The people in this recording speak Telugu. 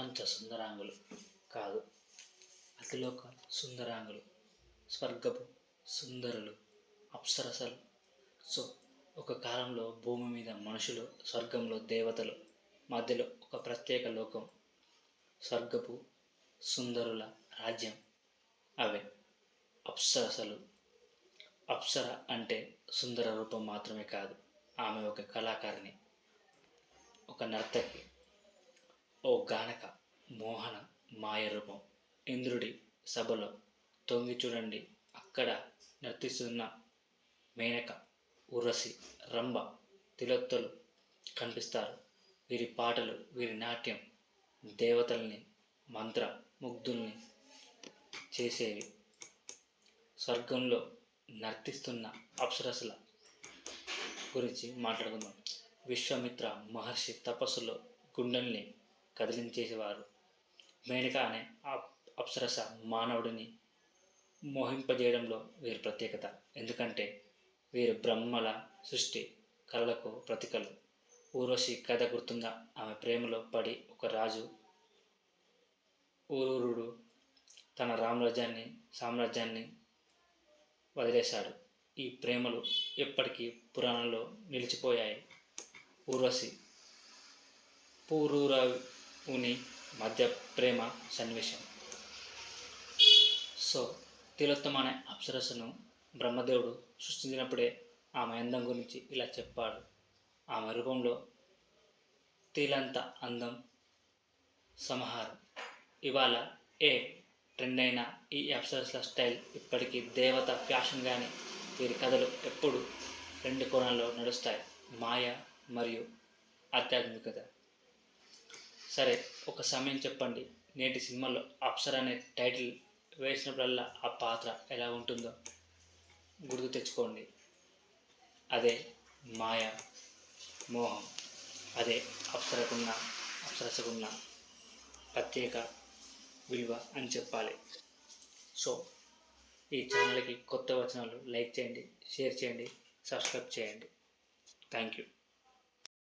ప్రపంచ సుందరాంగులు కాదు. అతిలోక సుందరాంగులు స్వర్గపు సుందరులు అప్సరసలు. సో ఒక కాలంలో భూమి మీద మనుషులు స్వర్గంలో దేవతలు మధ్యలో ఒక ప్రత్యేక లోకం స్వర్గపు సుందరుల రాజ్యం. అవే అప్సరసలు. అప్సర అంటే సుందర రూపం మాత్రమే కాదు. ఆమె ఒక కళాకారిణి ఒక నర్తకి. ఓ గానక మోహన మాయ రూపం ఇంద్రుడి సభలో తొంగి చూడండి. అక్కడ నర్తిస్తున్న మేనక ఉరసి రంభ తిలోత్తలు కనిపిస్తారు. వీరి పాటలు వీరి నాట్యం దేవతల్ని మంత్ర ముగ్ధుల్ని చేసేవి. స్వర్గంలో నర్తిస్తున్న అప్సరసుల గురించి మాట్లాడుకుందాం. విశ్వామిత్ర మహర్షి తపస్సులో గుండెల్ని కదిలించేసేవారు. మేనక అనే అప్- అప్సరస మానవుడిని మోహింపజేయడంలో వీరి ప్రత్యేకత. ఎందుకంటే వీరు బ్రహ్మల సృష్టి కళలకు ప్రతికలు. ఊర్వశి కథ గుర్తుందా? ఆమె ప్రేమలో పడి ఒక రాజు ఊరూరుడు తన రామరాజ్యాన్ని సామ్రాజ్యాన్ని వదిలేశాడు. ఈ ప్రేమలు ఎప్పటికీ పురాణంలో నిలిచిపోయాయి. ఊర్వశి ఉని మధ్య ప్రేమ సన్నివేశం. సో తిలోత్తమ అనే అప్సరసను బ్రహ్మదేవుడు సృష్టించినప్పుడే ఆమె అందం గురించి ఇలా చెప్పాడు. ఆమె రూపంలో తేలంత అందం సమహారం ఇవాళ ఏ ట్రెండ్ అయిన ఈ అప్సరస్ల స్టైల్ ఇప్పటికీ దేవత ఫ్యాషన్ కానీ వీరి కథలు ఎప్పుడు రెండు కోణాల్లో నడుస్తాయి. మాయ మరియు ఆధ్యాత్మికత. సరే ఒక సమయం చెప్పండి. నేటి సినిమాలో అప్సర అనే టైటిల్ వేసినప్పుడల్లా ఆ పాత్ర ఎలా ఉంటుందో గుర్తు తెచ్చుకోండి. అదే మాయ మోహం. అదే అప్సరకున్న అప్సరసకున్న ప్రత్యేక విలువ అని చెప్పాలి. సో ఈ ఛానల్కి కొత్త వచనాలు లైక్ చేయండి షేర్ చేయండి సబ్స్క్రైబ్ చేయండి. Thank you.